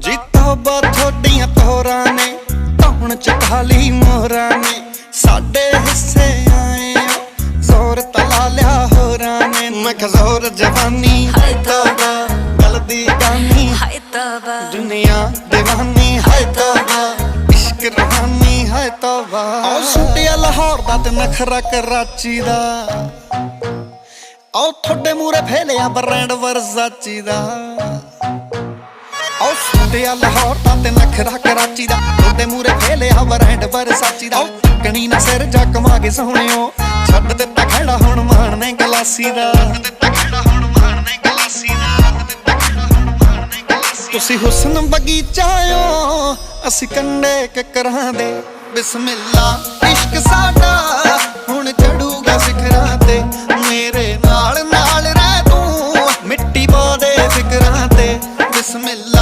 ਜੀ ਤੋਬਾ ਥੋਡੀਆਂ ਤੋਰਾਂ ਨੇ ਧੌਣ ਚ ਖਾਲੀ ਮੋਹਰਾਂ ਨੇ ਸਾਡੇ ਹਿੱਸੇ ਆਏ ਜ਼ੋਰ ਤਲਾ ਲਿਆ ਹੋਰਾਂ ਨੇ। ਮੈਂ ਕਿਹਾ ਜ਼ੋਰ ਜਵਾਨੀ ਹੈ ਤੋਬਾ ਗੱਲ ਦੀ ਗਾਨੀ ਹਾਏ ਤਬਾ ਦੁਨੀਆ دیਵਾਨੀ ਹੈ ਤੋਬਾ ਇਸ਼ਕ ਰਹਾਨੀ ਹੈ ਤੋਬਾ ਆਓ ਸੁਟਿਆ ਲਾਹੌਰ ਦਾ ਤੇ ਨਖਰਾ ਕਰਾਚੀ ਦਾ। ਆਓ ਤੁਹਾਡੇ ਮੂਰੇ ਫੇਲਿਆ ਬ੍ਰਾਂਡ ਵਰਜ਼ਾਚੀ ਦਾ। ਮੁੰਡਿਆ ਲਾਹੌਰ ਦਾ ਤੇ ਨਖਰਾ ਕਰਾਚੀ ਦਾ। ਤੁਹਾਡੇ ਮੂਰੇ ਫੇਲੇ ਹਵਰ ਹੈਂਡ ਵਰਸਾਚੀ ਦਾ। ਕਣੀ ਨਾ ਸਿਰ ਜਾ ਕਮਾਗੇ ਸੋਹਣਿਓ। ਛੱਡ ਦਿੱਤਾ ਖੜਾ ਹੁਣ ਮਾਣ ਗਲਾਸੀ ਦਾ। ਤੁਸੀਂ ਹੁਸਨ ਬਗੀਚਾਓ ਅਸੀਂ ਕੰਡੇ ਕਕਰਾਂ ਦੇ। ਬਿਸਮਿਲ੍ਲਾ, ਇਸ਼ਕ ਸਾਡਾ, ਹੁਣ ਚੜੂਗਾ ਸਿਖਰਾਂ ਤੇ। ਮੇਰੇ ਨਾਲ ਨਾਲ ਰਹਿ ਤੂੰ, ਮਿੱਟੀ ਪਾ ਦੇ ਫਿਕਰਾਂ ਤੇ। ਬਿਸਮਿਲ੍ਲਾ